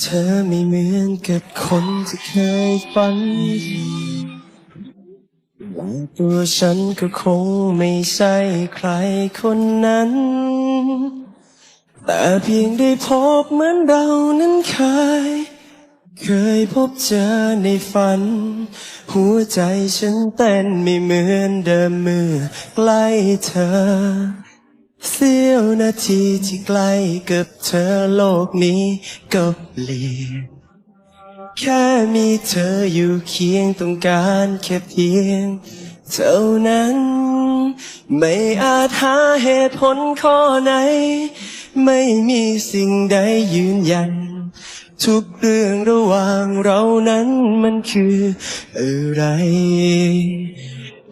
เธอไม่เหมือนกับคนที่เคยฝันและตัวฉันก็คงไม่ใช่ใครคนนั้น แต่เพียงได้พบเหมือนเรานั้นเคย เคยพบเจอในฝัน หัวใจฉันเต้นไม่เหมือนเดิมเมื่อใกล้เธอ เสี้ยวนาทีที่ใกล้กับเธอโลกนี้ก็เปลี่ยนแค่มีเธออยู่เคียงต้องการแค่เพียง เท่านั้น ไม่อาจหาเหตุผลข้อไหน ไม่มีสิ่งใดยืนยัน ทุกเรื่องระหว่างเรานั้นมันคืออะไร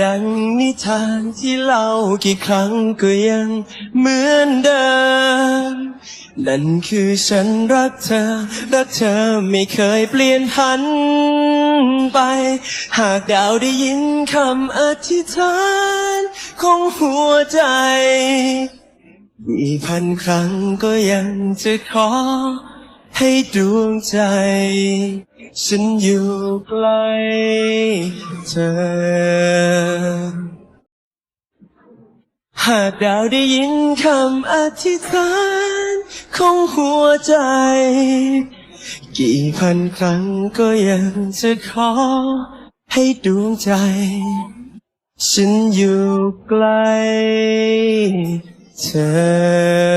ดังนิทานที่เล่ากี่ครั้งก็ยังเหมือนเดิม นั่นคือฉันรักเธอ รักเธอไม่เคยเปลี่ยนพันไป หากดาวได้ยินคำอธิษฐานของหัวใจกี่พันครั้งก็ยังจะขอ ให้ดวงใจ ฉันอยู่ใกล้เธอ หากดาวได้ยินคำอธิษฐานของหัวใจ กี่พันครั้งก็ยังจะขอ ให้ดวงใจ ฉันอยู่ใกล้เธอ